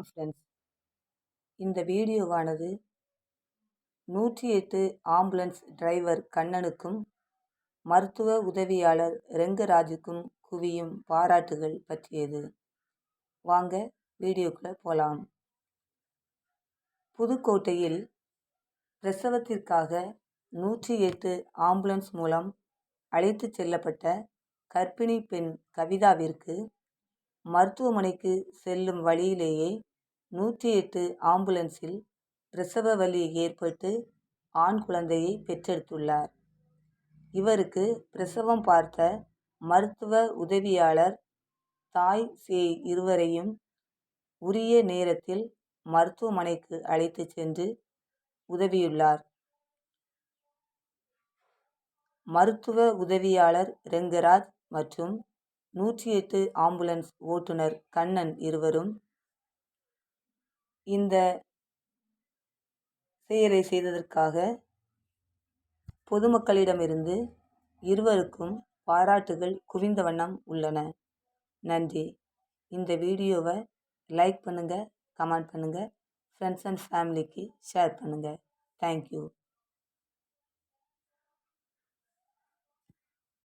வணக்கம் ஃப்ரெண்ட்ஸ் இந்த வீடியோவானது நூற்றி எட்டு ஆம்புலன்ஸ் டிரைவர் கண்ணனுக்கும் மருத்துவ உதவியாளர் ரெங்கராஜுக்கும் குவியும் பாராட்டுகள் பற்றியது. வாங்க வீடியோக்குள்ளே போகலாம் புதுக்கோட்டையில் பிரசவத்திற்காக நூற்றி எட்டு ஆம்புலன்ஸ் மூலம் அழைத்து செல்லப்பட்ட கர்ப்பிணி பெண் கவிதாவிற்கு மருத்துவமனைக்கு செல்லும் வழியிலேயே நூற்றி எட்டு ஆம்புலன்ஸில் பிரசவ வலி ஏற்பட்டு ஆண் குழந்தையை பெற்றெடுத்துள்ளார். இவருக்கு பிரசவம் பார்த்த மருத்துவ உதவியாளர் தாய் சேய் இருவரையும் உரிய நேரத்தில் மருத்துவமனைக்கு அழைத்து சென்று உதவியுள்ளார். மருத்துவ உதவியாளர் ரெங்கராஜ் மற்றும் நூற்றி எட்டு ஆம்புலன்ஸ் ஓட்டுநர் கண்ணன் இருவரும் இந்த செயலை செய்ததற்காக பொதுமக்களிடமிருந்து இருவருக்கும் பாராட்டுகள் குவிந்த வண்ணம் உள்ளன. நன்றி. இந்த வீடியோவை லைக் பண்ணுங்கள் கமெண்ட் பண்ணுங்கள் ஃப்ரெண்ட்ஸ் அண்ட் ஃபேமிலிக்கு ஷேர் பண்ணுங்கள் தேங்க்யூ